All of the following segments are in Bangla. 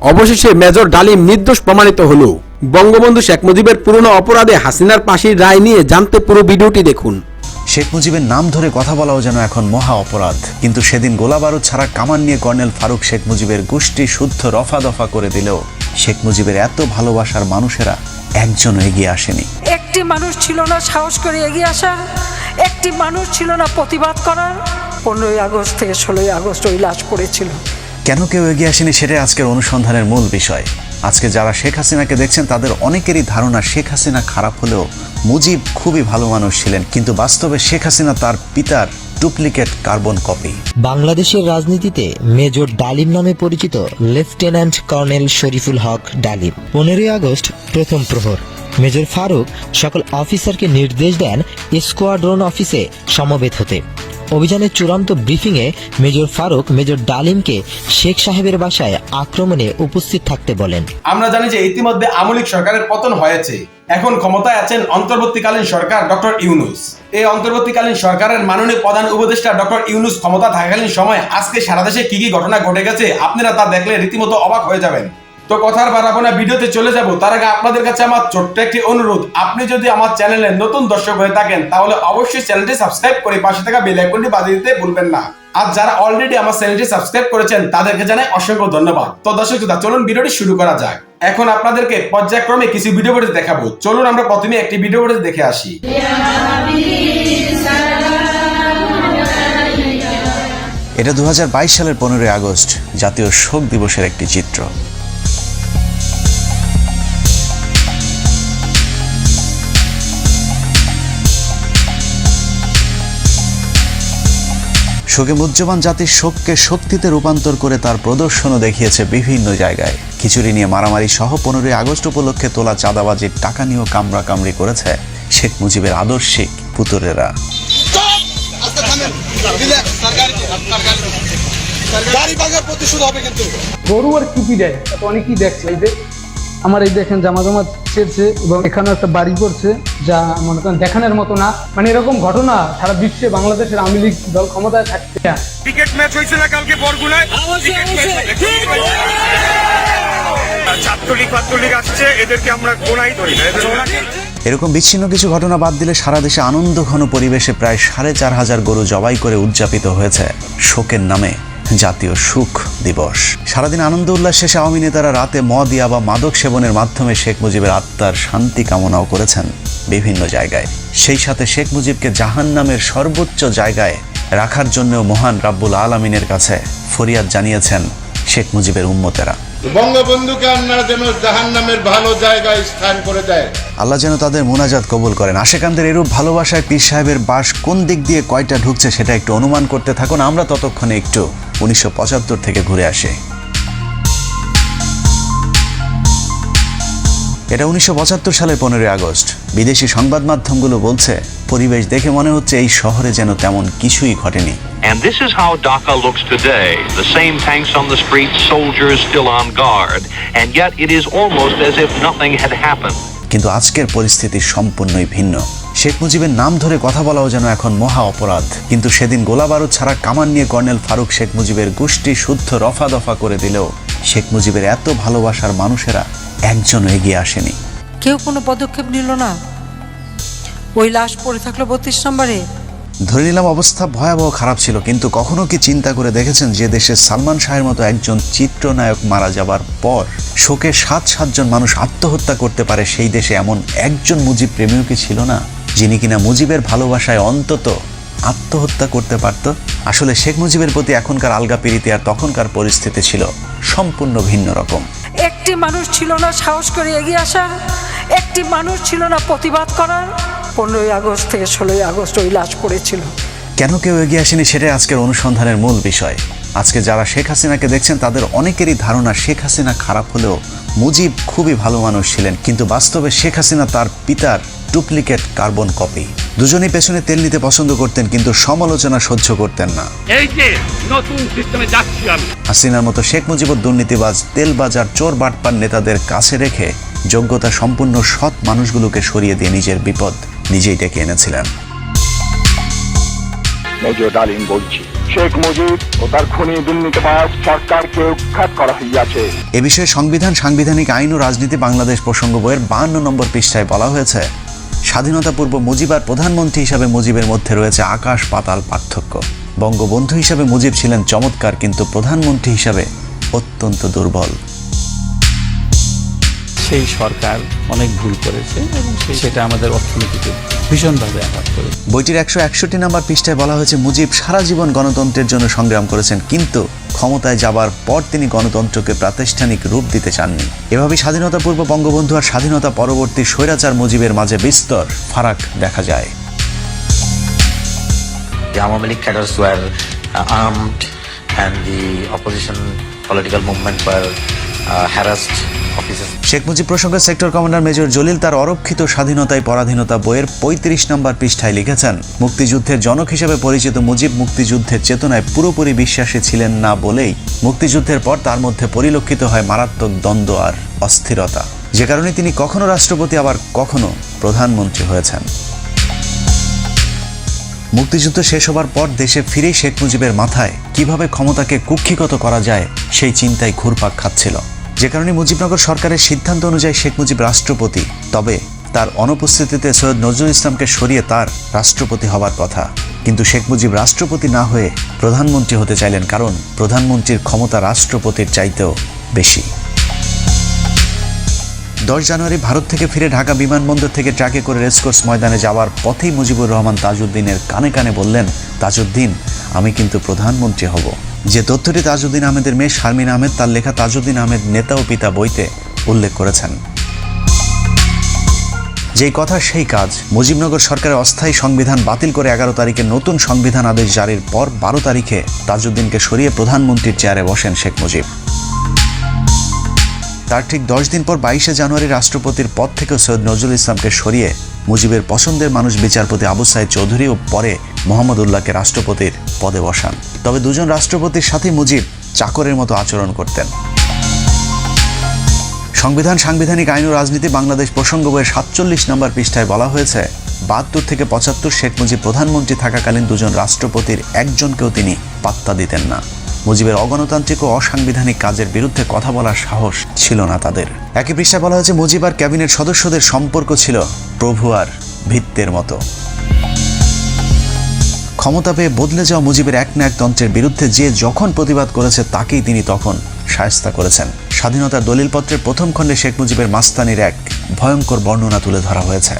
অবশেষে মেজর ডালিম নির্দোষ প্রমাণিত হলো। বঙ্গবন্ধু শেখ মুজিবের পুরনো অপরাধে হাসিনার ফাঁসির রায় নিয়ে জানতে পুরো ভিডিওটি দেখুন। শেখ মুজিবের নাম ধরে কথা বলাও যেন এখন মহা অপরাধ। কিন্তু সেদিন গোলাবারুদ ছাড়া কামান নিয়ে কর্নেল ফারুক শেখ মুজিবের গোষ্ঠী শুদ্ধ রফা দফা করে দিলেও শেখ মুজিবের এত ভালোবাসার মানুষেরা একজনও এগিয়ে আসেনি। একটি মানুষ ছিল না সাহস করে এগিয়ে আসার একটি মানুষ ছিল না প্রতিবাদ করার পনেরোই আগস্ট থেকে ষোলোই আগস্ট ওই লাশ পড়েছিল। কেন কেউ এগিয়ে আসেনি সেটাই আজকের অনুসন্ধানের মূল বিষয়। আজকে যারা শেখ হাসিনাকে দেখছেন, তাদের অনেকেরই ধারণা শেখ হাসিনা খারাপ হলেও মুজিব খুবই ভালো মানুষ ছিলেন, কিন্তু বাস্তবে শেখ হাসিনা তার পিতার ডুপ্লিকেট কার্বন কপি। বাংলাদেশের রাজনীতিতে মেজর ডালিম নামে পরিচিত লেফটেন্যান্ট কর্নেল শরীফুল হক ডালিম। পনেরোই আগস্ট, প্রথম প্রহর। মেজর ফারুক সকল অফিসারকে নির্দেশ দেন স্কোয়াড্রন অফিসে সমবেত হতে। অভিযানের চূড়ান্ত ব্রিফিংয়ে মেজর ফারুক, মেজর ডালিমকে শেখ সাহেবের বাসায় আক্রমণে উপস্থিত থাকতে বলেন। আমরা জানি যে ইতিমধ্যে আমলিক সরকারের পতন হয়েছে। এখন ক্ষমতায় আছেন অন্তর্বর্তীকালীন সরকার ডক্টর ইউনুস। এই অন্তর্বর্তীকালীন সরকারের মাননীয় প্রধান উপদেষ্টা ডক্টর ইউনুস ক্ষমতা থাকাকালীন সময় আজকে সারা দেশে কি কি ঘটনা ঘটে গেছে, আপনারা তা দেখলে রীতিমতো অবাক হয়ে যাবেন। তো কথার বাড়াবো না ভিডিওতে চলে যাব। তার আগে আপনাদের কাছে আমার ছোট্ট একটি অনুরোধ। আপনি যদি আমার চ্যানেলে নতুন দর্শক হয়ে থাকেন তাহলে অবশ্যই চ্যানেলটি সাবস্ক্রাইব করে পাশে থাকা বেল আইকনটি বাজিয়ে দিতে ভুলবেন না। আর যারা অলরেডি আমার চ্যানেলটি সাবস্ক্রাইব করেছেন তাদেরকে জানাই অসংখ্য ধন্যবাদ। তো দর্শক শ্রোতা, চলুন ভিডিওটি শুরু করা যাক। এখন আপনাদেরকে পর্যায়ক্রমে কিছু ভিডিও ফুটেজ দেখাবো। চলুন আমরা প্রথমে একটি ভিডিও ফুটেজ দেখে আসি। এটা দু হাজার বাইশ সালের পনেরোই আগস্ট জাতীয় শোক দিবসের একটি চিত্র। শোকে মুজ্জমান জাতির শোককে শক্তিতে রূপান্তর করে তার প্রদর্শনও দেখিয়েছে বিভিন্ন জায়গায়। খিচুড়ি নিয়ে মারামারি সহ পনেরোই আগস্ট উপলক্ষে তোলা চাঁদাবাজির টাকা নিয়েও কামড়া কামড়ি করেছে শেখ মুজিবের আদর্শিক পুতুরেরা গরু আর টুপি দেয় অনেকেই দেখছে। আমার এই দেখেন জামা জামা ছেড়ছে এবং এখানেও একটা বাড়ি করছে যা মনে করেন দেখানোর মতো না। মানে এরকম ঘটনা সারা বিশ্বে বাংলাদেশের আওয়ামী লীগ দল ক্ষমতায় থাকতে ক্রিকেট ম্যাচ হয়েছিল কালকে বরগুনায়। ছাত্রলীগ ছাত্রলীগ আসছে এদেরকে আমরা গোনাই ধরি না এরকম বিচ্ছিন্ন কিছু ঘটনা বাদ দিলে সারা দেশে আনন্দ ঘন পরিবেশে প্রায় সাড়ে চার হাজার গরু জবাই করে উদযাপিত হয়েছে শোকের নামে। জাতীয় সুখ দিবস। সারাদিন আনন্দ উল্লাস শেষে আওয়ামী নেতারা রাতে মদ ইয়া বা মাদক সেবনের মাধ্যমে শেখ মুজিবের আত্মার শান্তি কামনাও করেছেন বিভিন্ন জায়গায়। সেই সাথে শেখ মুজিবকে জাহান নামের সর্বোচ্চ জায়গায় রাখার জন্যও মহান রাব্বুল আলমিনের কাছে ফরিয়াদ জানিয়েছেন শেখ মুজিবের উম্মতেরা। বঙ্গবন্ধুকে আপনারা যেন জাহান নামের ভালো জায়গায় স্থান করে দেয়। আল্লাহ যেন তাদের মোনাজাত কবুল করেন। আশেকান্তের এরূপ ভালোবাসায় পীর সাহেবের বাস কোন দিক দিয়ে কয়টা ঢুকছে সেটা একটু অনুমান করতে থাকুন। আমরা ততক্ষণে একটু উনিশশো পঁচাত্তর থেকে ঘুরে আসি। এটা উনিশশো পঁচাত্তর সালের পনেরোই আগস্ট। বিদেশি সংবাদ মাধ্যমগুলো বলছে পরিবেশ দেখে মনে হচ্ছে এই শহরে যেন তেমন কিছুই ঘটেনি। And this is how Dhaka looks today. The same tanks on the streets, soldiers still on guard, and yet it is almost as if nothing had happened. কিন্তু আজকের পরিস্থিতি সম্পূর্ণই ভিন্ন। শেখ মুজিবের নাম ধরে কথা বলাও যেন এখন মহা অপরাধ। কিন্তু সেদিন গোলাবারুদ ছাড়া কামান নিয়ে কর্নেল ফারুক শেখ মুজিবের গোষ্ঠী শুদ্ধ রফা দফা করে দিলেও শেখ মুজিবের এত ভালোবাসার মানুষেরা একজনও এগিয়ে আসেনি। কেউ কোনো পদক্ষেপ নিল না। ওই লাশ পড়ে থাকল বত্রিশ নম্বরে। ধরে নিলাম অবস্থা ভয়াবহ খারাপ ছিল কিন্তু কখনো কি চিন্তা করে দেখেছেন যে দেশে সালমান শাহের মতো একজন চিত্রনায়ক মারা যাবার পর শোকে সাত সাতজন মানুষ আত্মহত্যা করতে পারে সেই দেশে এমন একজন মুজিব প্রেমীও কি ছিল না যিনি কিনা মুজিবের ভালোবাসায় অন্তত আত্মহত্যা করতে পারত? আসলে শেখ মুজিবের প্রতি এখনকার আলগা পিরিতি আর তখনকার পরিস্থিতি ছিল সম্পূর্ণ ভিন্ন রকম। একটি মানুষ ছিল না সাহস করে এগিয়ে আসার একটি মানুষ ছিল না প্রতিবাদ করার। পনেরোই আগস্ট থেকে ষোলোই আগস্ট ওই লাশ পড়েছিল। কেন কেউ এগিয়ে আসেনি সেটাই আজকের অনুসন্ধানের মূল বিষয়। আজকে যারা শেখ হাসিনাকে দেখছেন তাদের অনেকেরই ধারণা শেখ হাসিনা খারাপ হলেও মুজিব খুবই ভালো মানুষ ছিলেন। কিন্তু বাস্তবে শেখ হাসিনা তার পিতার ডুপ্লিকেট কার্বন কপি। দুজনেই পেছনে তেল নিতে পছন্দ করতেন কিন্তু সমালোচনা সহ্য করতেন না। এই যে নতুন সিস্টেমে যাচ্ছি আমি। হাসিনার মতো শেখ মুজিবুর দুর্নীতিবাজ তেল বাজার চোর বাটপার নেতাদের কাছে রেখে যোগ্যতা সম্পূর্ণ সৎ মানুষগুলোকে সরিয়ে দিয়ে নিজের বিপদ নিজেই ডেকে এনেছিলেন। মেজর ডালিম বলছি শেখ মুজিব ও তার খুনি দুর্নীতিবাজ সরকারকে উৎখাত করা হইয়াছে। এ বিষয়ে সংবিধান সাংবিধানিক আইন ও রাজনীতি বাংলাদেশ প্রসঙ্গ বইয়ের বাহান্ন নম্বর পৃষ্ঠায় বলা হয়েছে স্বাধীনতা পূর্ব মুজিব আর প্রধানমন্ত্রী হিসাবে মুজিবের মধ্যে রয়েছে আকাশ পাতাল পার্থক্য। বঙ্গবন্ধু হিসাবে মুজিব ছিলেন চমৎকার, কিন্তু প্রধানমন্ত্রী হিসাবে অত্যন্ত দুর্বল। সেই সরকার অনেক ভুল করেছে এবং সেটা আমাদের অর্থনীতিতে ভীষণভাবে আঘাত করেছে। বইটির একশো একষট্টি নম্বর পৃষ্ঠায় বলা হয়েছে মুজিব সারা জীবন গণতন্ত্রের জন্য সংগ্রাম করেছেন কিন্তু ক্ষমতায় যাবার পর তিনি গণতন্ত্রকে প্রাতিষ্ঠানিক রূপ দিতে চাননি। এভাবে স্বাধীনতা পূর্ব বঙ্গবন্ধু আর স্বাধীনতা পরবর্তী স্বৈরাচার মুজিবের মাঝে বিস্তর ফারাক দেখা যায়। The Awami League cadres were uh, armed and the opposition political movement were uh, harassed Sheikh Mujib প্রসঙ্গে সেক্টর কমান্ডার মেজর জলিল তার অরক্ষিত স্বাধীনতায় পরাধীনতা বইয়ের পঁয়ত্রিশ নম্বর পৃষ্ঠায় লিখেছেন, মুক্তিযুদ্ধের জনক হিসেবে পরিচিত মুজিব মুক্তিযুদ্ধের চেতনায় পুরোপুরি বিশ্বাসী ছিলেন না বলেই মুক্তিযুদ্ধের পর তার মধ্যে পরিলক্ষিত হয় মারাত্মক দ্বন্দ্ব আর অস্থিরতা। যে কারণে তিনি কখনো রাষ্ট্রপতি, আবার কখনো প্রধানমন্ত্রী হয়েছেন। মুক্তিযুদ্ধ শেষ হবার পর দেশে ফিরেই শেখ মুজিবের মাথায় কীভাবে ক্ষমতাকে কুক্ষিগত করা যায় সেই চিন্তায় ঘুরপাক খাচ্ছিল। যে কারণে মুজিবনগর সরকারের সিদ্ধান্ত অনুযায়ী শেখ মুজিব রাষ্ট্রপতি, তবে তার অনুপস্থিতিতে সৈয়দ নজরুল ইসলামকে সরিয়ে তার রাষ্ট্রপতি হবার কথা। কিন্তু শেখ মুজিব রাষ্ট্রপতি না হয়ে প্রধানমন্ত্রী হতে চাইলেন কারণ প্রধানমন্ত্রীর ক্ষমতা রাষ্ট্রপতির চাইতেও বেশি। দশ জানুয়ারি ভারত থেকে ফিরে ঢাকা বিমানবন্দর থেকে ট্রাকে করে রেসকোর্স ময়দানে যাওয়ার পথেই মুজিবুর রহমান তাজউদ্দিনের কানে কানে বললেন, তাজউদ্দিন, আমি কিন্তু প্রধানমন্ত্রী হব। যে তথ্যটি তাজউদ্দিন আহমেদের মেয়ে শারমিন আহমেদ, তার লেখা তাজউদ্দিন আহমেদ নেতা ও পিতা বইতে উল্লেখ করেছেন। যেই কথা, সেই কাজ। মুজিবনগর সরকারের অস্থায়ী সংবিধান বাতিল করে এগারো তারিখে নতুন সংবিধান আদেশ জারির পর বারো তারিখে তাজউদ্দিনকে সরিয়ে প্রধানমন্ত্রীর চেয়ারে বসেন শেখ মুজিব। তার ঠিক দশ দিন পর বাইশে জানুয়ারি রাষ্ট্রপতির পদ থেকে সৈয়দ নজরুল ইসলামকে সরিয়ে মুজিবের পছন্দের মানুষ বিচারপতি আবু সাইদ চৌধুরী ও পরে মোহাম্মদ উল্লাহকে রাষ্ট্রপতির পদে বসান। তবে দুজন রাষ্ট্রপতির সাথে মুজিব চাকরের মতো আচরণ করতেন। সংবিধান সাংবিধানিক আইন ও রাজনীতি বাংলাদেশ প্রসঙ্গ বইয়ের সাতচল্লিশ নম্বর পৃষ্ঠায় বলা হয়েছে, বাহাত্তর থেকে পঁচাত্তর শেখ মুজিব প্রধানমন্ত্রী থাকাকালীন দুজন রাষ্ট্রপতির একজনকেও তিনি পাত্তা দিতেন না। মুজিবের অগণতান্ত্রিক ও অসাংবিধানিক কাজের বিরুদ্ধে কথা বলার সাহস ছিল না তাদের। একই পৃষ্ঠায় বলা হয়েছে, মুজিব আর ক্যাবিনেট সদস্যদের সম্পর্ক ছিল প্রভু আর ভিত্তের মতো। ক্ষমতা পেয়ে বদলে যাওয়া মুজিবের এক না এক তন্ত্রের বিরুদ্ধে যে যখন প্রতিবাদ করেছে, তাকেই তিনি তখন সায়স্তা করেছেন। স্বাধীনতার দলিলপত্রের প্রথম খণ্ডে শেখ মুজিবের মাস্তানির এক ভয়ঙ্কর বর্ণনা তুলে ধরা হয়েছে।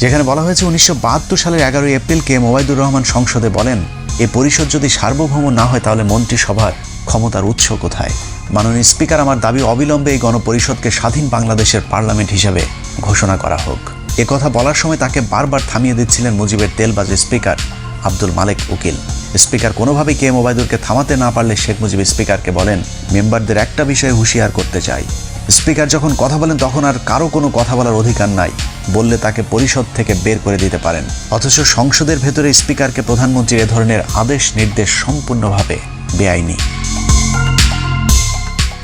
যেখানে বলা হয়েছে, উনিশশো বাহাত্তর সালের এগারোই এপ্রিলকে মোবাইদুর রহমান সংসদে বলেন, এ পরিষদ যদি সার্বভৌম না হয়, তাহলে মন্ত্রিসভার ক্ষমতার উৎস কোথায়? মাননীয় স্পিকার, আমার দাবি অবিলম্বে এই গণপরিষদকে স্বাধীন বাংলাদেশের পার্লামেন্ট হিসেবে ঘোষণা করা হোক। কথা বলার সময় তাকে বারবার থামিয়ে দিচ্ছিলেন মুজিবের তেলবাজ স্পিকার আব্দুল মালেক উকিল। স্পিকার কোনোভাবেই কে মোবাইদুরকে থামাতে না পারলে শেখ মুজিব স্পিকারকে বলেন, মেম্বারদের একটা বিষয়ে হুঁশিয়ার করতে চাই। স্পিকার যখন কথা বলেন, তখন আর কারও কোনো কথা বলার অধিকার নাই, বললে তাকে পরিষদ থেকে বের করে দিতে পারেন। অথচ সংসদের ভেতরে স্পিকারকে প্রধানমন্ত্রীর এ ধরনের আদেশ নির্দেশ সম্পূর্ণভাবে বেআইনি।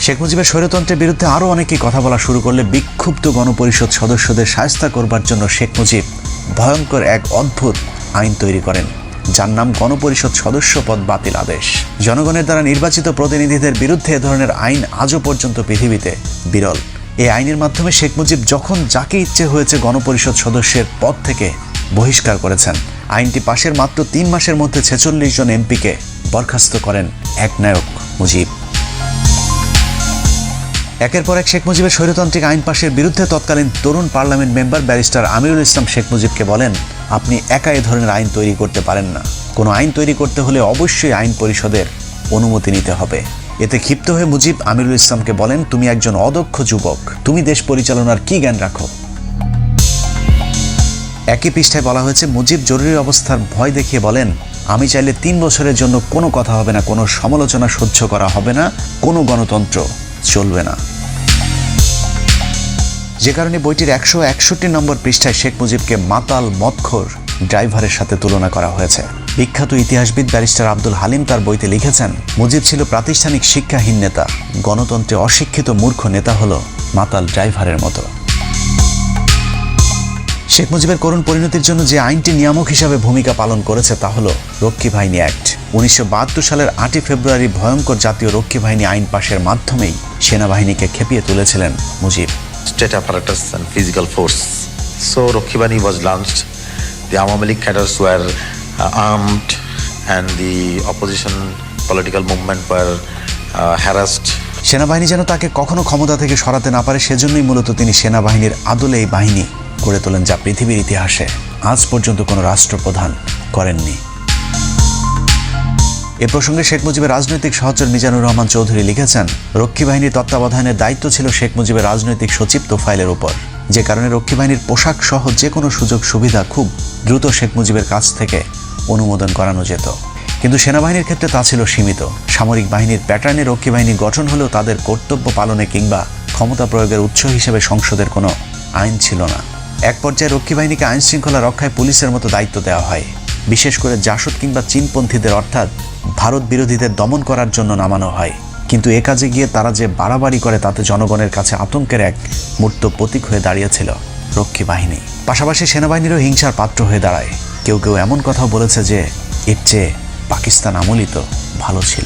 শেখ মুজিবের স্বৈরতন্ত্রের বিরুদ্ধে আরও অনেকেই কথা বলা শুরু করলে বিক্ষুব্ধ গণপরিষদ সদস্যদের সায়স্তা করবার জন্য শেখ মুজিব ভয়ঙ্কর এক অদ্ভুত আইন তৈরি করেন। যার নাম গণপরিষদ সদস্য পদ বাতিল আদেশ। জনগণের দ্বারা নির্বাচিত প্রতিনিধিদের বিরুদ্ধে এ ধরনের আইন আজও পর্যন্ত পৃথিবীতে বিরল। এই আইনের মাধ্যমে শেখ মুজিব যখন যাকে ইচ্ছে হয়েছে গণপরিষদ সদস্যের পদ থেকে বহিষ্কার করেছেন, আইনটি পাশের মাত্র তিন মাসের মধ্যে ছেচল্লিশ জন এমপিকে বরখাস্ত করেন এক নায়ক মুজিব। একের পর এক শেখ মুজিবের স্বৈরতান্ত্রিক আইন পাশের বিরুদ্ধে তৎকালীন তরুণ parliament member barrister Amirul Islam Sheikh মুজিবকে বলেন, আপনি একা এ ধরনের আইন তৈরি করতে পারেন না। কোনো আইন তৈরি করতে হলে অবশ্যই আইন পরিষদের অনুমতি নিতে হবে। এতে ক্ষিপ্ত হয়ে মুজিব আমিরুল ইসলামকে বলেন, তুমি একজন অদক্ষ যুবক। তুমি দেশ পরিচালনার কি জ্ঞান রাখো? একই পৃষ্ঠায় বলা হয়েছে, মুজিব জরুরি অবস্থার ভয় দেখিয়ে বলেন, আমি চাইলে তিন বছরের জন্য কোনো কথা হবে না, কোনো সমালোচনা সহ্য করা হবে না, কোনো গণতন্ত্র। চলবে না। যে কারণে বইটির একশো একষট্টি নম্বর পৃষ্ঠায় শেখ মুজিবকে মাতাল মদখোর ড্রাইভারের সাথে তুলনা করা হয়েছে। বিখ্যাত ইতিহাসবিদ ব্যারিস্টার আব্দুল হালিম তার বইতে লিখেছেন, মুজিব ছিল প্রাতিষ্ঠানিক শিক্ষাহীন নেতা, গণতন্ত্রে অশিক্ষিত মূর্খ নেতা হলো মাতাল ড্রাইভারের মতো। শেখ মুজিবের করুণ পরিণতির জন্য যে আইনটি নিয়ামক হিসাবে ভূমিকা পালন করেছে তা হল রক্ষী বাহিনী অ্যাক্ট। উনিশশো বাহাত্তর সালের আটই ফেব্রুয়ারি ভয়ঙ্কর জাতীয় রক্ষী বাহিনী আইন পাশের মাধ্যমেই সেনাবাহিনীকে খেপিয়ে তুলেছিলেন Mujib apparatus and physical force. So Rokhibani was launched. The Awami League cadres were uh, armed and the opposition political movement were uh, harassed. সেনাবাহিনী যেন তাকে কখনো ক্ষমতা থেকে সরাতে না পারে সেজন্যই মূলত তিনি সেনাবাহিনীর আদলে এই বাহিনী গড়ে তোলেন যা পৃথিবীর ইতিহাসে আজ পর্যন্ত কোনো রাষ্ট্রপ্রধান করেননি এ প্রসঙ্গে শেখ মুজিবের রাজনৈতিক সহচর মিজানুর রহমান চৌধুরী লিখেছেন, রক্ষী বাহিনীর তত্ত্বাবধানের দায়িত্ব ছিল শেখ মুজিবের রাজনৈতিক সচিব তোফাইলের উপর। যে কারণে রক্ষী বাহিনীর পোশাক সহ যে কোনো সুযোগ সুবিধা খুব দ্রুত শেখ মুজিবের কাছ থেকে অনুমোদন করানো যেত। কিন্তু সেনাবাহিনীর ক্ষেত্রে তা ছিল সীমিত। সামরিক বাহিনীর প্যাটার্নে রক্ষী বাহিনী গঠন হলেও তাদের কর্তব্য পালনে কিংবা ক্ষমতা প্রয়োগের উৎস হিসেবে সংসদের কোনো আইন ছিল না। এক পর্যায়ে রক্ষী বাহিনীকে আইন শৃঙ্খলা রক্ষায় পুলিশের মতো দায়িত্ব দেওয়া হয়। বিশেষ করে জাসদ কিংবা চীনপন্থীদের অর্থাৎ ভারত বিরোধীদের দমন করার জন্য নামানো হয়। কিন্তু এ কাজে গিয়ে তারা যে বাড়াবাড়ি করে তাতে জনগণের কাছে আতঙ্কের এক মূর্ত প্রতীক হয়ে দাঁড়িয়েছিল রক্ষী বাহিনী। পাশাপাশি সেনাবাহিনীরও হিংসার পাত্র হয়ে দাঁড়ায়। কেউ কেউ এমন কথাও বলেছে যে, এর চেয়ে পাকিস্তান আমলিত ভালো ছিল।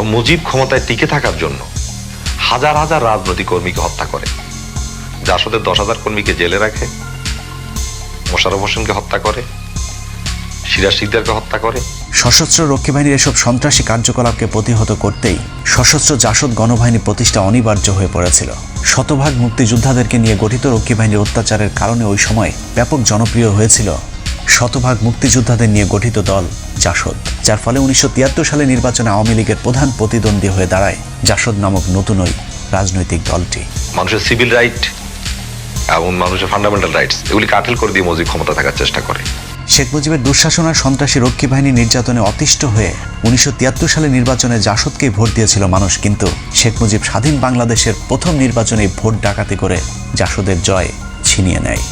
মুজিব ক্ষমতায় টিকে থাকার জন্য হাজার হাজার রাজনৈতিক কর্মীকে হত্যা করে। জাসদের দশ হাজার কর্মীকে জেলে রাখে মোশারফ হোসেনকে হত্যা করে সিরাজ সিকদারকে হত্যা করে। সশস্ত্র রক্ষী বাহিনীর এসব সন্ত্রাসী কার্যকলাপকে প্রতিহত করতেই সশস্ত্র জাসদ গণবাহিনী প্রতিষ্ঠা অনিবার্য হয়ে পড়েছিল। শতভাগ মুক্তিযোদ্ধাদেরকে নিয়ে গঠিত রক্ষী বাহিনীর অত্যাচারের কারণে ওই সময় ব্যাপক জনপ্রিয় হয়েছিল শতভাগ মুক্তিযোদ্ধাদের নিয়ে গঠিত দল জাসদ যার ফলে উনিশশো সালে নির্বাচনে আওয়ামী লীগের প্রধান প্রতিদ্বন্দ্বী হয়ে দাঁড়ায় জাসদ নামক নতুন ওই রাজনৈতিক দলটি। মানুষের সিভিল রাইট এবং মানুষের ফান্ডামেন্টাল রাইটস এগুলি কাঠিল করে দিয়ে মুজিব ক্ষমতা থাকার চেষ্টা করে। শেখ মুজিবের দুঃশাসন আর সন্ত্রাসী রক্ষী বাহিনী নির্যাতনে অতিষ্ঠ হয়ে উনিশশো সালে নির্বাচনে জাসদকেই ভোট দিয়েছিল মানুষ, কিন্তু শেখ মুজিব স্বাধীন বাংলাদেশের প্রথম নির্বাচনে ভোট ডাকাতি করে জাসদের জয় ছিনিয়ে নেয়।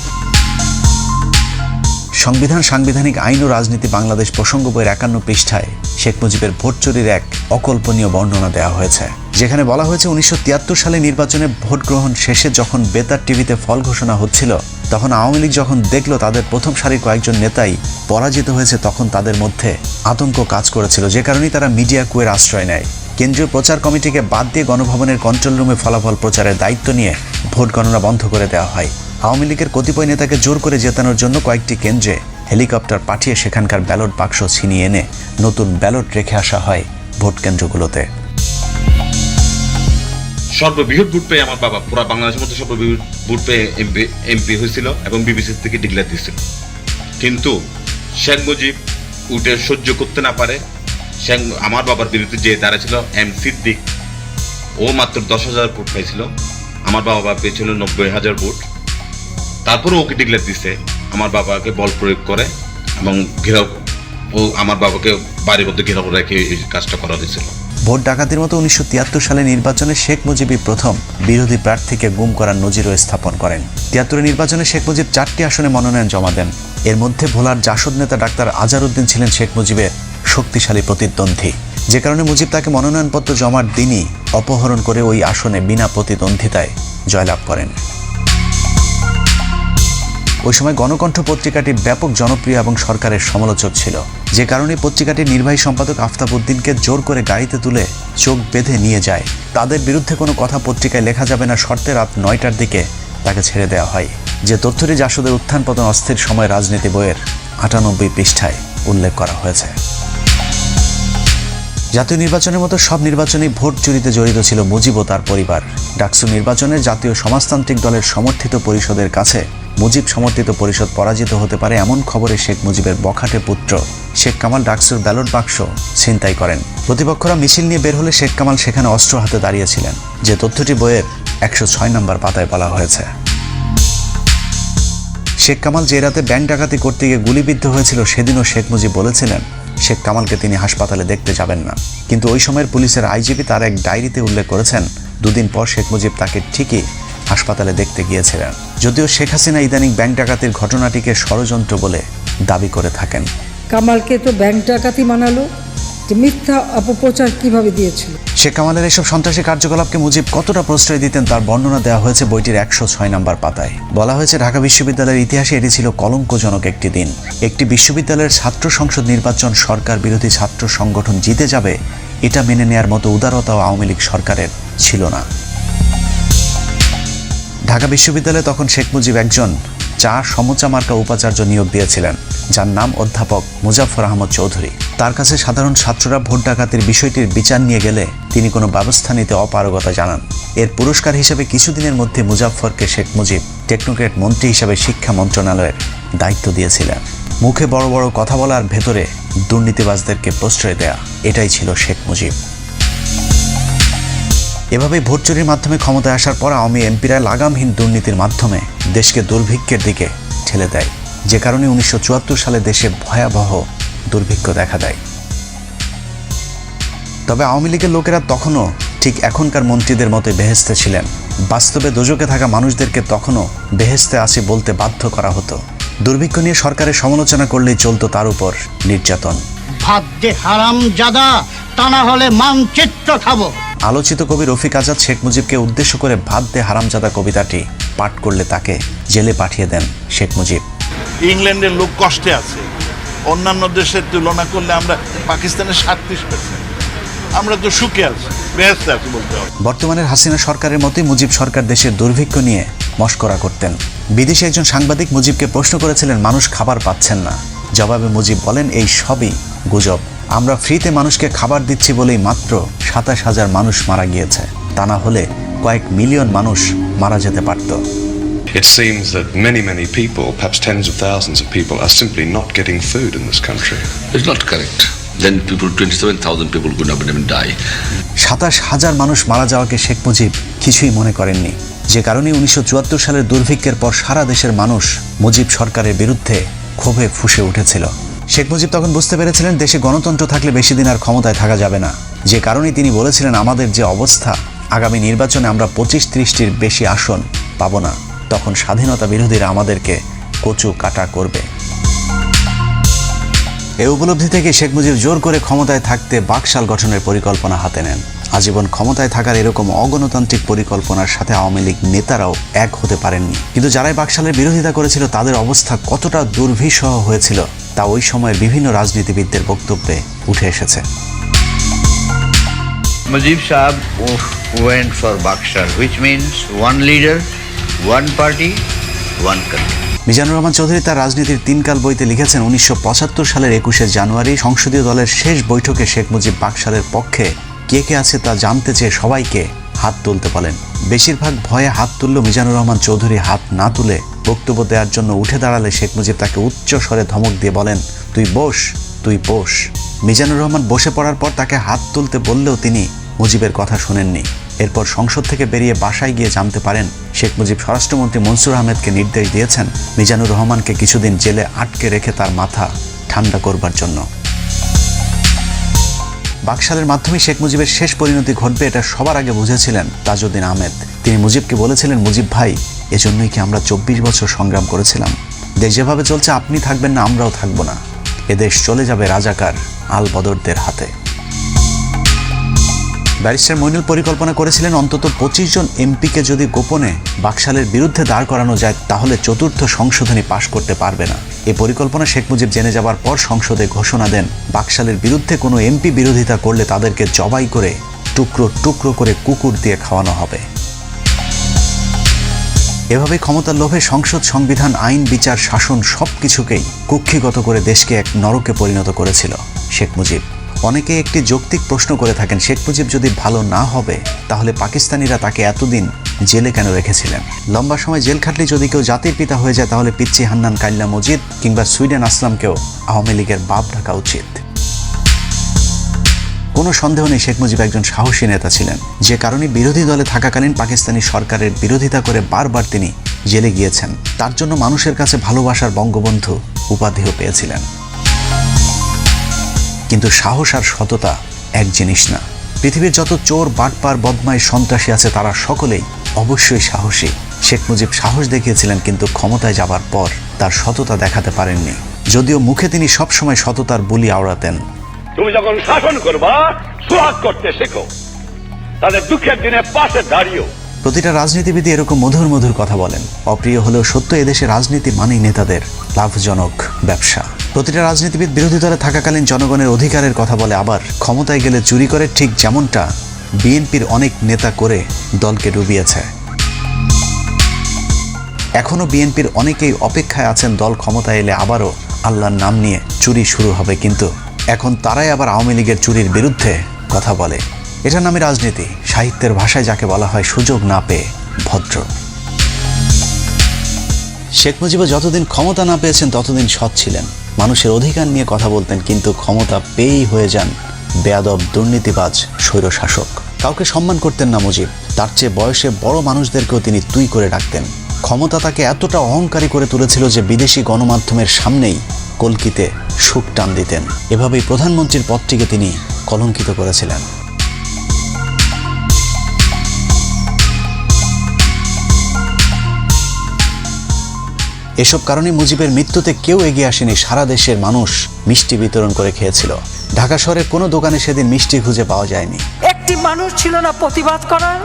সংবিধান সাংবিধানিক আইন ও রাজনীতি বাংলাদেশ প্রসঙ্গ বইয়ের একান্ন পৃষ্ঠায় শেখ মুজিবের ভোট চুরির এক অকল্পনীয় বর্ণনা দেওয়া হয়েছে। যেখানে বলা হয়েছে উনিশশো তিয়াত্তর সালে নির্বাচনে ভোট গ্রহণ শেষে যখন বেতার টিভিতে ফল ঘোষণা হচ্ছিল, তখন আওয়ামী লীগ যখন দেখল তাদের প্রথম সারির কয়েকজন নেতাই পরাজিত হয়েছে, তখন তাদের মধ্যে আতঙ্ক কাজ করেছিল। যে কারণেই তারা মিডিয়া কুয়ের আশ্রয় নেয়। কেন্দ্রীয় প্রচার কমিটিকে বাদ দিয়ে গণভবনের কন্ট্রোল রুমে ফলাফল প্রচারের দায়িত্ব নিয়ে ভোট গণনা বন্ধ করে দেওয়া হয়। আওয়ামী লীগের কতিপয় নেতাকে জোর করে জেতানোর জন্য কয়েকটি কেন্দ্রে হেলিকপ্টার পাঠিয়ে সেখানকার ব্যালট বাক্স ছিনিয়ে এনে নতুন ব্যালট রেখে আসা হয় ভোট কেন্দ্রগুলোতে। সর্ববৃহৎ ভোট পেয়ে আমার বাবা পুরা বাংলাদেশের মধ্যে সর্ববৃহৎ ভোট পেয়ে এমপি এমপি হয়েছিল এবং বিবিসি থেকে ডিক্লেয়ার দিয়েছিল। কিন্তু শেখ মুজিব উঠে সহ্য করতে না পারে। শেখ, আমার বাবার বিরুদ্ধে যে দাঁড়াছিল এম সিদ্দিক, ও মাত্র দশ হাজার ভোট পাইছিল। আমার বাবা পেয়েছিল নব্বই হাজার ভোট। তারপরে ওকে ডিক্লেয়ার দিছে। আমার বাবাকে বল প্রয়োগ করে এবং ঘেরাও, ও আমার বাবাকে বাড়ির মধ্যে ঘেরাও রেখে এই কাজটা করা হয়েছিল। ভোট ডাকাতির মতো উনিশশো সালে নির্বাচনে শেখ মুজিবই প্রথম বিরোধী প্রার্থীকে গুম করার নজিরও স্থাপন করেন। তিয়াত্তরের নির্বাচনে শেখ মুজিব চারটি আসনে মনোনয়ন জমা দেন। এর মধ্যে ভোলার জাসদ নেতা ডাক্তার আজারউদ্দিন ছিলেন শেখ মুজিবের শক্তিশালী প্রতিদ্বন্দ্বী। যে কারণে মুজিব তাকে মনোনয়নপত্র জমার দিনই অপহরণ করে ওই আসনে বিনা প্রতিদ্বন্দ্বিতায় জয়লাভ করেন। ওই সময় গণকণ্ঠ পত্রিকাটি ব্যাপক জনপ্রিয় এবং সরকারের সমালোচক ছিল। যে কারণে পত্রিকাটির নির্বাহী সম্পাদক আফতাব উদ্দিনকে জোর করে গাড়িতে তুলে চোখ বেঁধে নিয়ে যায়। তাদের বিরুদ্ধে কোনো কথা পত্রিকায় লেখা যাবে না শর্তে রাত নয়টার দিকে তাকে ছেড়ে দেওয়া হয়। যে তথ্যটি জাসদের উত্থান পতন অস্থির সময় রাজনীতি বইয়ের আটানব্বই পৃষ্ঠায় উল্লেখ করা হয়েছে। জাতীয় নির্বাচনের মতো সব নির্বাচনেই ভোট চুরিতে জড়িত ছিল মুজিব ও তার পরিবার। ডাকসু নির্বাচনে জাতীয় সমাজতান্ত্রিক দলের সমর্থিত পরিষদের কাছে মুজিব সমর্থিত পরিষদ পরাজিত হতে পারে এমন খবরে শেখ মুজিবের বখাটে পুত্র। শেখ কামাল ডাকসুর ব্যালট বাক্স ছিনতাই করেন। প্রতিপক্ষরা মিছিল নিয়ে বের হলে শেখ কামাল সেখানে অস্ত্র হাতে দাঁড়িয়েছিলেন। যে তথ্যটি বইয়ের একশো ছয় নম্বর পাতায় বলা হয়েছে। শেখ কামাল যে রাতে ব্যাংক ডাকাতি করতে গিয়ে গুলিবিদ্ধ হয়েছিল সেদিনও শেখ মুজিব বলেছিলেন, শেখ কামালকে তিনি হাসপাতালে দেখতে যাবেন না। কিন্তু ওই সময়ের পুলিশের আইজিপি তার এক ডায়েরিতে উল্লেখ করেছেন, দুদিন পর শেখ মুজিব তাকে ঠিকই হাসপাতালে দেখতে গিয়েছিলেন। যদিও শেখ হাসিনা ইদানিং ব্যাংক ডাকাতির ঘটনাটিকে ষড়যন্ত্র বলে দাবি করে থাকেন। কামালকে তো ব্যাংক ডাকাতি মানালো। যে মিথ্যা অপপ্রচার কীভাবে দিয়েছিল? শেখ কামালের এসব সন্ত্রাসী কার্যকলাপকে মুজিব কতটা প্রশ্রয় দিতেন তার বর্ণনা দেওয়া হয়েছে বইটির একশো ছয় নম্বর পাতায়। বলা হয়েছে ঢাকা বিশ্ববিদ্যালয়ের ইতিহাসে এটি ছিল কলঙ্কজনক একটি দিন। একটি বিশ্ববিদ্যালয়ের ছাত্র সংসদ নির্বাচন সরকার বিরোধী ছাত্র সংগঠন জিতে যাবে এটা মেনে নেয়ার মতো উদারতাও আওয়ামী লীগ সরকারের ছিল না। ঢাকা বিশ্ববিদ্যালয়ে তখন শেখ মুজিব একজন চা সমচা মার্কা উপাচার্য নিয়োগ দিয়েছিলেন, যার নাম অধ্যাপক মুজাফর আহমদ চৌধুরী। তার কাছে সাধারণ ছাত্ররা ভোট ডাকাতির বিষয়টির বিচার নিয়ে গেলে তিনি কোনো ব্যবস্থা নিতে অপারগতা জানান। এর পুরস্কার হিসেবে কিছুদিনের মধ্যে মুজাফরকে শেখ মুজিব টেকনোক্রেট মন্ত্রী হিসেবে শিক্ষা মন্ত্রণালয়ের দায়িত্ব দিয়েছিলেন। মুখে বড় বড় কথা বলার ভেতরে দুর্নীতিবাজদেরকে প্রশ্রয় দেয়া, এটাই ছিল শেখ মুজিব। এভাবে ভোট চুরির মাধ্যমে ক্ষমতায় আসার পর আওয়ামী এমপিরা লাগামহীন দুর্নীতির মাধ্যমে দেশকে দুর্ভিক্ষের দিকে ঠেলে দেয়। যে কারণে উনিশশো চুয়াত্তর সালে দেশে ভয়াবহ দুর্ভিক্ষ দেখা দেয়। তবে আওয়ামী লীগের লোকেরা তখনও ঠিক এখনকার মন্ত্রীদের মতো বেহেস্তে ছিলেন। বাস্তবে দোজকে থাকা মানুষদেরকে তখনও বেহেস্তে আসে বলতে বাধ্য করা হতো। দুর্ভিক্ষ নিয়ে সরকারের সমালোচনা করলেই চলতো তার উপর নির্যাতন। দে হারাম জাদা তা না হলে মানচিত্র খাব। আলোচিত কবি রফিক আজাদ শেখ মুজিবকে উদ্দেশ্য করে ভাত দে হারামজাদা কবিতাটি পাঠ করলে তাকে জেলে পাঠিয়ে দেন শেখ মুজিব। ইংল্যান্ডের লোক কষ্টে আছে। অন্যান্য দেশের তুলনা করলে আমরা পাকিস্তানের সাতত্রিশ পার্সেন্ট আমরা তো সুখে আছি ব্যস্ত আছি বলতে হবে। বর্তমানের হাসিনা সরকারের মতোই মুজিব সরকার দেশের দুর্ভিক্ষ নিয়ে মস্করা করতেন। বিদেশি একজন সাংবাদিক মুজিবকে প্রশ্ন করেছিলেন মানুষ খাবার পাচ্ছেন না। জবাবে মুজিব বলেন এই সবই গুজব। আমরা ফ্রিতে মানুষকে খাবার দিচ্ছি বলেই মাত্র সাতাশ হাজার মানুষ মারা গিয়েছে তা না হলে কয়েক মিলিয়ন মানুষ মারা যেতে পারত It seems that many, many people, perhaps tens of thousands of people, are simply not getting food in this country. It's not correct. Then people, 27,000 people could not even die. সাতাশ হাজার মানুষ মারা যাওয়াকে শেখ মুজিব কিছুই মনে করেননি যে কারণে উনিশশো চুয়াত্তর সালের দুর্ভিক্ষের পর সারা দেশের মানুষ মুজিব সরকারের বিরুদ্ধে ক্ষোভে ফুসে উঠেছিল শেখ মুজিব তখন বুঝতে পেরেছিলেন দেশে গণতন্ত্র থাকলে বেশি দিন আর ক্ষমতায় থাকা যাবে না। যে কারণে তিনি বলেছিলেন, আমাদের যে অবস্থা, আগামী নির্বাচনে আমরা পঁচিশ ত্রিশটির বেশি আসন পাবো না। তখন স্বাধীনতা বিরোধীরা আমাদেরকে কচু কাটা করবে। এই উপলব্ধি থেকে শেখ মুজিব জোর করে ক্ষমতায় থাকতে বাকশাল গঠনের পরিকল্পনা হাতে নেন। আজীবন ক্ষমতায় থাকার এরকম অগণতান্ত্রিক পরিকল্পনার সাথে আওয়ামী লীগ নেতারাও এক হতে পারেননি। কিন্তু যারাই বাকশালের বিরোধিতা করেছিল, তাদের অবস্থা কতটা দুর্বিষহ হয়েছিল তা ওই সময়ের বিভিন্ন রাজনীতিবিদদের বক্তব্যে উঠে এসেছে Mujib Saab went for Bakshar, which means one leader, one party, one country. Mizanur Rahman Chowdhury তার রাজনীতির তিনকাল বইতে লিখেছেন উনিশশো পঁচাত্তর সালের একুশে জানুয়ারি সংসদীয় দলের শেষ বৈঠকে শেখ মুজিব বাকশালের পক্ষে কে কে আছে তা জানতে চেয়ে সবাইকে হাত তুলতে বলেন বেশিরভাগ ভয়ে হাত তুলল মিজানুর রহমান চৌধুরী হাত না তুলে বক্তব্য দেওয়ার জন্য উঠে দাঁড়ালে শেখ মুজিব তাকে উচ্চ স্বরে ধমক দিয়ে বলেন, তুই বস তুই বস। মিজানুর রহমান বসে পড়ার পর তাকে হাত তুলতে বললেও তিনি মুজিবের কথা শোনেননি। এরপর সংসদ থেকে বেরিয়ে বাসায় গিয়ে জানতে পারেন, শেখ মুজিব স্বরাষ্ট্রমন্ত্রী মনসুর আহমেদকে নির্দেশ দিয়েছেন মিজানুর রহমানকে কিছুদিন জেলে আটকে রেখে তার মাথা ঠান্ডা করবার জন্য। বাকশালের মাধ্যমে শেখ মুজিবের শেষ পরিণতি ঘটবে এটা সবার আগে বুঝেছিলেন তাজউদ্দিন আহমেদ। তিনি মুজিবকে বলেছিলেন, মুজিব ভাই এজন্যই কি আমরা চব্বিশ বছর সংগ্রাম করেছিলাম? দেশ যেভাবে চলছে, আপনি থাকবেন না, আমরাও থাকব না। এদেশ চলে যাবে রাজাকার আল বদরদের হাতে। ব্যারিস্টার মইনুল পরিকল্পনা করেছিলেন অন্তত পঁচিশ জন এমপিকে যদি গোপনে বাকশালের বিরুদ্ধে দাঁড় করানো যায়, তাহলে চতুর্থ সংশোধনী পাশ করতে পারবে না। এই পরিকল্পনা শেখ মুজিব জেনে যাবার পর সংসদে ঘোষণা দেন, বাকশালের বিরুদ্ধে কোনো এমপি বিরোধিতা করলে তাদেরকে জবাই করে টুকরো টুকরো করে কুকুর দিয়ে খাওয়ানো হবে। এভাবে ক্ষমতার লোভে সংসদ, সংবিধান, আইন, বিচার, শাসন সব কিছুকেই কুক্ষিগত করে দেশকে এক নরকে পরিণত করেছিল শেখ মুজিব। অনেকে একটি যৌক্তিক প্রশ্ন করে থাকেন, শেখ মুজিব যদি ভালো না হবে, তাহলে পাকিস্তানিরা তাকে এতদিন জেলে কেন রেখেছিলেন? লম্বা সময় জেল খাটলে যদি কেউ জাতির পিতা হয়ে যায়, তাহলে পিচ্ছি হান্নান কাল্লা মজিদ কিংবা সুইডেন আসলামকেও আওয়ামী লীগের বাপ ডাকা উচিত। কোনো সন্দেহ নেই শেখ মুজিব একজন সাহসী নেতা ছিলেন। যে কারণে বিরোধী দলে থাকাকালীন পাকিস্তানি সরকারের বিরোধিতা করে বারবার তিনি জেলে গিয়েছেন। তার জন্য মানুষের কাছে ভালোবাসার বঙ্গবন্ধু উপাধিও পেয়েছিলেন। কিন্তু সাহস আর সততা এক জিনিস না। পৃথিবীর যত চোর, বাটপার বদমাই সন্ত্রাসী আছে তারা সকলেই অবশ্যই সাহসী। শেখ মুজিব সাহস দেখিয়েছিলেন কিন্তু ক্ষমতায় যাবার পর তার সততা দেখাতে পারেননি। যদিও মুখে তিনি সবসময় সততার বুলি আওড়াতেন তুমি যখন শাসন করবা, সোহাগ করতে শেখো। তাদের দুঃখের দিনে পাশে দাঁড়িয়েও। প্রতিটা রাজনীতিবিদ এরকম মধুর মধুর কথা বলেন। অপ্রিয় হলেও সত্য, এদেশে রাজনীতি মানেই নেতাদের লাভজনক ব্যবসা। প্রতিটা রাজনীতিবিদ বিরোধী দলে থাকাকালীন জনগণের অধিকারের কথা বলে, আবার ক্ষমতায় গেলে চুরি করে ঠিক যেমনটা বিএনপির অনেক নেতা করে দলকে ডুবিয়েছে। এখনও বিএনপির অনেকেই অপেক্ষায় আছেন দল ক্ষমতায় এলে আবারও আল্লাহর নাম নিয়ে চুরি শুরু হবে, কিন্তু এখন তারাই আবার আওয়ামী লীগের চুরির বিরুদ্ধে কথা বলে। এটার নামে রাজনীতি। সাহিত্যের ভাষায় যাকে বলা হয় সুযোগ না পেয়ে ভদ্র। শেখ মুজিবও যতদিন ক্ষমতা না পেয়েছেন, ততদিন সৎ ছিলেন। মানুষের অধিকার নিয়ে কথা বলতেন, কিন্তু ক্ষমতা পেয়েই হয়ে যান বেয়াদব, দুর্নীতিবাজ, স্বৈরশাসক। কাউকে সম্মান করতেন না মুজিব। তার চেয়ে বয়সে বড় মানুষদেরকেও তিনি তুই করে ডাকতেন। ক্ষমতা তাকে এতটা অহংকারী করে তুলেছিল যে বিদেশি গণমাধ্যমের সামনেই কলকিতে সুখ টান দিতেন। এভাবেই প্রধানমন্ত্রীর পদটিকে তিনি কলঙ্কিত করেছিলেন। এসব কারণে মুজিবের মৃত্যুতে কেউ এগিয়ে আসেনি, সারা দেশের মানুষ মিষ্টি বিতরণ করে খেয়েছিল। ঢাকা শহরের কোনো দোকানে সেদিন মিষ্টি খুঁজে পাওয়া যায়নি। একটি মানুষ ছিল না প্রতিবাদ করার?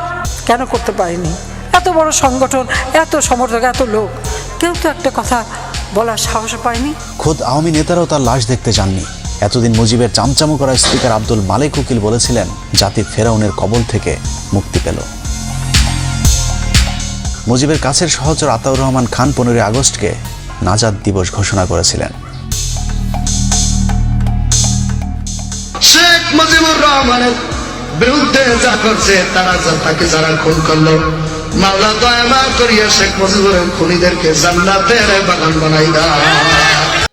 কেন করতে পারেনি? এত বড় সংগঠন, এত সমর্থক, এত লোক। কেউ তো একটা কথা বলার সাহস পায়নি খোদ আওয়ামী নেতারাও তার লাশ দেখতে যাননি। এতদিন মুজিবের চামচামো করা স্পিকার আব্দুল মালেক উকিল বলেছিলেন জাতি ফেরাউনের কবল থেকে মুক্তি পেল। মুজিবের কাছের সহচর আতাউর রহমান খান পনেরোই আগস্টকে নাজাদ দিবস ঘোষণা করেছিলেন। শেখ মুজিবুর রহমানের বিরুদ্ধে যা করছে তারা তাকে যারা খুন করল মাওলা দয়ামা করিয়া শেখ মুজিবুরের খুনিদেরকে জান্নাতের বাগান বানাই দেয়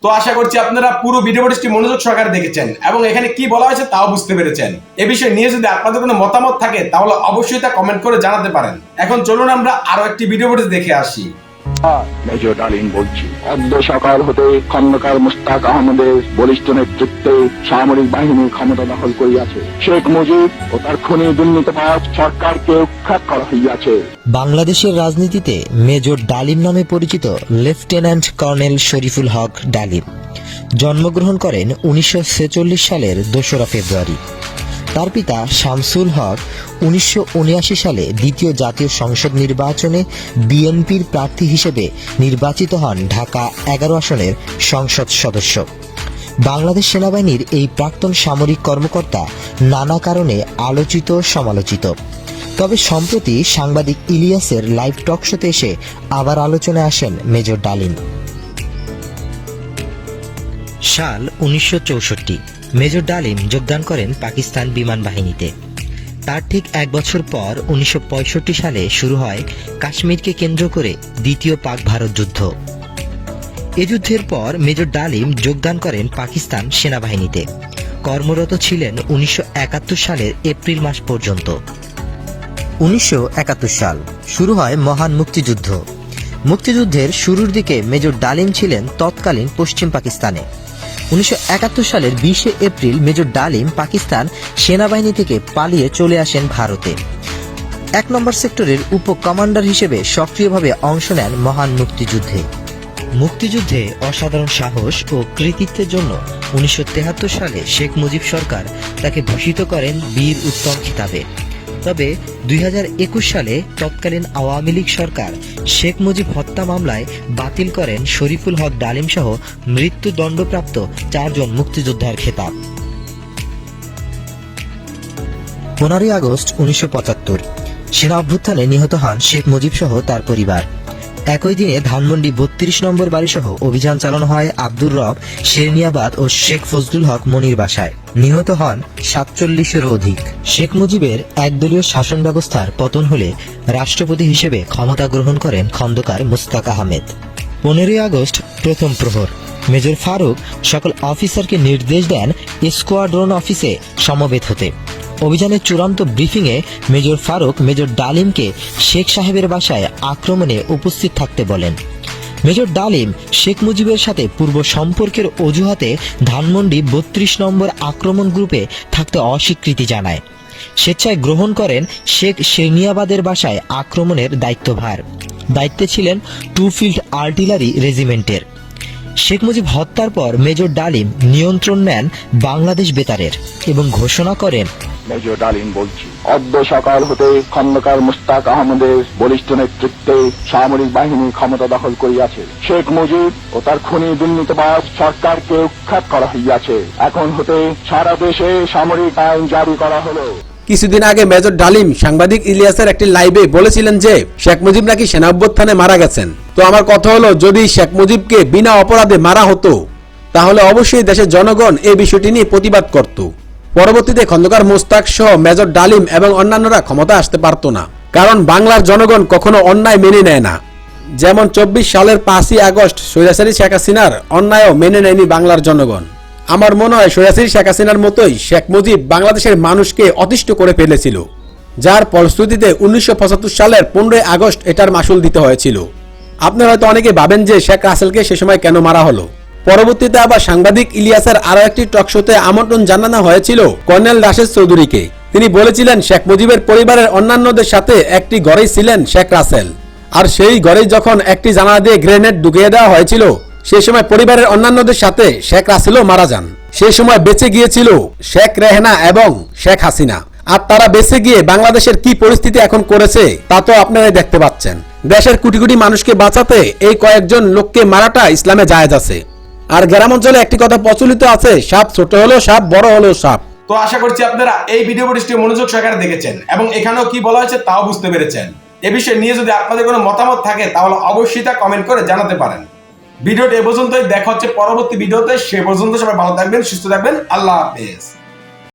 তো আশা করছি আপনারা পুরো ভিডিওটি মনোযোগ সহকারে দেখেছেন এবং এখানে কি বলা হয়েছে তাও বুঝতে পেরেছেন। এ বিষয়ে নিয়ে যদি আপনাদের কোনো মতামত থাকে, তাহলে অবশ্যই তা কমেন্ট করে জানাতে পারেন। এখন চলুন আমরা আরও একটি ভিডিও দেখে আসি। মেজর বলছি সকাল হতে খন্দকার মুস্তাক আহমদের বলিষ্ঠ নেতৃত্বে সামরিক বাহিনী ক্ষমতা দখল করিয়াছে। শেখ মুজিব ও তার খুনি সরকারকে উৎখাত করা হইয়াছে। বাংলাদেশের রাজনীতিতে মেজর ডালিম নামে পরিচিত লেফটেন্যান্ট কর্নেল শরীফুল হক ডালিম। জন্মগ্রহণ করেন উনিশশো ছেচল্লিশ সালের দোসরা ফেব্রুয়ারি। তার পিতা শামসুল হক উনিশশো উনআশি সালে দ্বিতীয় জাতীয় সংসদ নির্বাচনে বিএনপির প্রার্থী হিসেবে নির্বাচিত হন ঢাকা এগারো আসনের সংসদ সদস্য। বাংলাদেশ সেনাবাহিনীর এই প্রাক্তন সামরিক কর্মকর্তা নানা কারণে আলোচিত, সমালোচিত। তবে সম্প্রতি সাংবাদিক ইলিয়াসের লাইভ টক শোতে এসে আবার আলোচনায় আসেন মেজর ডালিম। সাল উনিশশো মেজর ডালিম যোগদান করেন পাকিস্তান বিমান বাহিনীতে। তার ঠিক এক বছর পর উনিশশো পঁয়ষট্টি সালে শুরু হয় কাশ্মীরকে কেন্দ্র করে দ্বিতীয় পাক ভারত যুদ্ধ। এ যুদ্ধের পর মেজর ডালিম যোগদান করেন পাকিস্তান সেনাবাহিনীতে। কর্মরত ছিলেন উনিশশো একাত্তর সালের এপ্রিল মাস পর্যন্ত। উনিশশো একাত্তর সাল শুরু হয় মহান মুক্তিযুদ্ধ। মুক্তিযুদ্ধের শুরুর দিকে মেজর ডালিম ছিলেন তৎকালীন পশ্চিম পাকিস্তানে। উনিশশো সালের বিশে এপ্রিল মেজর ডালিম পাকিস্তান সেনাবাহিনী থেকে পালিয়ে চলে আসেন ভারতে। এক নম্বর সেক্টরের উপ কমান্ডার হিসেবে সক্রিয়ভাবে অংশ নেন মহান মুক্তিযুদ্ধে। মুক্তিযুদ্ধে অসাধারণ সাহস ও কৃতিত্বের জন্য উনিশশো সালে শেখ মুজিব সরকার তাকে ভূষিত করেন বীর উত্তম খিতাবে। তবে দুই সালে তৎকালীন আওয়ামী লীগ সরকার শেখ মুজিব হত্যা মামলায় বাতিল করেন শরীফুল হক ডালিম সহ মৃত্যুদণ্ডপ্রাপ্ত চারজন মুক্তিযোদ্ধার খেতাব। পনেরোই আগস্ট উনিশশো পঁচাত্তর। সেনা অভ্যুত্থানে নিহত হন শেখ মুজিব সহ তার পরিবার। একই দিনে ধানমন্ডি বত্রিশ নম্বর বাড়িসহ অভিযান চালানো হয় আব্দুর রব, শেরনিয়াবাদ ও শেখ ফজলুল হক মনির বাসায়। নিহত হন সাতচল্লিশেরও অধিক। শেখ মুজিবের একদলীয় শাসন ব্যবস্থার পতন হলে রাষ্ট্রপতি হিসেবে ক্ষমতা গ্রহণ করেন খন্দকার মুস্তাক আহমেদ। পনেরোই আগস্ট প্রথম প্রহর। মেজর ফারুক সকল অফিসারকে নির্দেশ দেন স্কোয়াড্রন অফিসে সমবেত হতে। অভিযানের চূড়ান্ত ব্রিফিংয়ে মেজর ফারুক, মেজর ডালিমকে শেখ সাহেবের বাসায় আক্রমণে উপস্থিত থাকতে বলেন। মেজর ডালিম, শেখ মুজিবের সাথে পূর্ব সম্পর্কের অজুহাতে ধানমন্ডি বত্রিশ নম্বর আক্রমণ গ্রুপে থাকতে অস্বীকৃতি জানায়। স্বেচ্ছায় গ্রহণ করেন শেখ শেরনিয়াবাদের বাসায় আক্রমণের দায়িত্বভার। দায়িত্বে ছিলেন টু ফিল্ড আর্টিলারি রেজিমেন্টের। শেখ মুজিব হত্যার পর মেজর ডালিম নিয়ন্ত্রণ নেন বাংলাদেশ বেতারের এবং ঘোষণা করেন মেজর ডালিম বলছি অদ্য সকাল হতে খন্দকার মুস্তাক আহমদের বলিষ্ঠ নেতৃত্বে সামরিক বাহিনী ক্ষমতা দখল করিয়াছে। শেখ মুজিব ও তার খুনি দুর্নীতিবাজ সরকারকে উৎখাত করা হইয়াছে। এখন হতে সারা দেশে সামরিক আইন জারি করা হলো। কিছুদিন আগে মেজর ডালিম সাংবাদিক ইলিয়াসের একটি লাইভে বলেছিলেন যে, শেখ মুজিব নাকি সেনা অভ্যুত্থানে মারা গেছেন। তো আমার কথা হলো, যদি শেখ মুজিবকে বিনা অপরাধে মারা হতো, তাহলে অবশ্যই দেশের জনগণ এই বিষয়টি নিয়ে প্রতিবাদ করত। পরবর্তীতে খন্দকার মোস্তাক সহ মেজর ডালিম এবং অন্যান্যরা ক্ষমতা আসতে পারতো না। কারণ বাংলার জনগণ কখনো অন্যায় মেনে নেয় না। যেমন চব্বিশ সালের পাঁচই আগস্ট সৈরাসারি শেখ হাসিনার অন্যায়ও মেনে নেয়নি বাংলার জনগণ। আমার মনে হয় সৈরাসির শেখ হাসিনার মতোই শেখ মুজিব বাংলাদেশের মানুষকে অতিষ্ঠ করে ফেলেছিল, যার ফলশ্রুতিতে উনিশশো সালের পনেরোই আগস্ট এটার মাসুল দিতে হয়েছিল। আপনারা হয়তো অনেকে ভাবেন যে শেখ রাসেলকে সে সময় কেন মারা হলো। পরবর্তীতে আবার সাংবাদিক ইলিয়াসের আরও একটি টকশোতে আমন্ত্রণ জানানো হয়েছিল কর্নেল রাশেদ চৌধুরীকে। তিনি বলেছিলেন, শেখ মুজিবের পরিবারের অন্যান্যদের সাথে একটি ঘরেই ছিলেন শেখ রাসেল। আর সেই ঘরেই যখন একটি জানালা দিয়ে গ্রেনেড ঢুকিয়ে দেওয়া হয়েছিল সেই সময় পরিবারের অন্যান্যদের সাথে শেখ রাসেলও মারা যান। সেই সময় বেঁচে গিয়েছিল শেখ রেহনা এবং শেখ হাসিনা। আর তারা বেঁচে গিয়ে বাংলাদেশের কি পরিস্থিতি এখন করেছে, তা তো আপনারাই দেখতে পাচ্ছেন। দেশের কোটি কোটি মানুষকে বাঁচাতে এই কয়েকজন লোককে মারাটা ইসলামে জায়েজ আছে। আর গ্রাম অঞ্চলে একটি কথা প্রচলিত আছে, সাপ ছোট হলো সাপ, বড় হলো সাপ। তো আশা করছি আপনারা এই ভিডিও পরিষ্টি মনোযোগ সহকারে দেখেছেন এবং এখানেও কি বলা হয়েছে তাও বুঝতে পেরেছেন। এ বিষয়ে নিয়ে যদি আপনাদের কোনো মতামত থাকে, তাহলে অবশ্যই তা কমেন্ট করে জানাতে পারেন। ভিডিওটি এ পর্যন্তই, দেখা হচ্ছে পরবর্তী ভিডিওতে, সে পর্যন্ত সবাই ভালো থাকবেন, সুস্থ থাকবেন, আল্লাহ হাফেজ।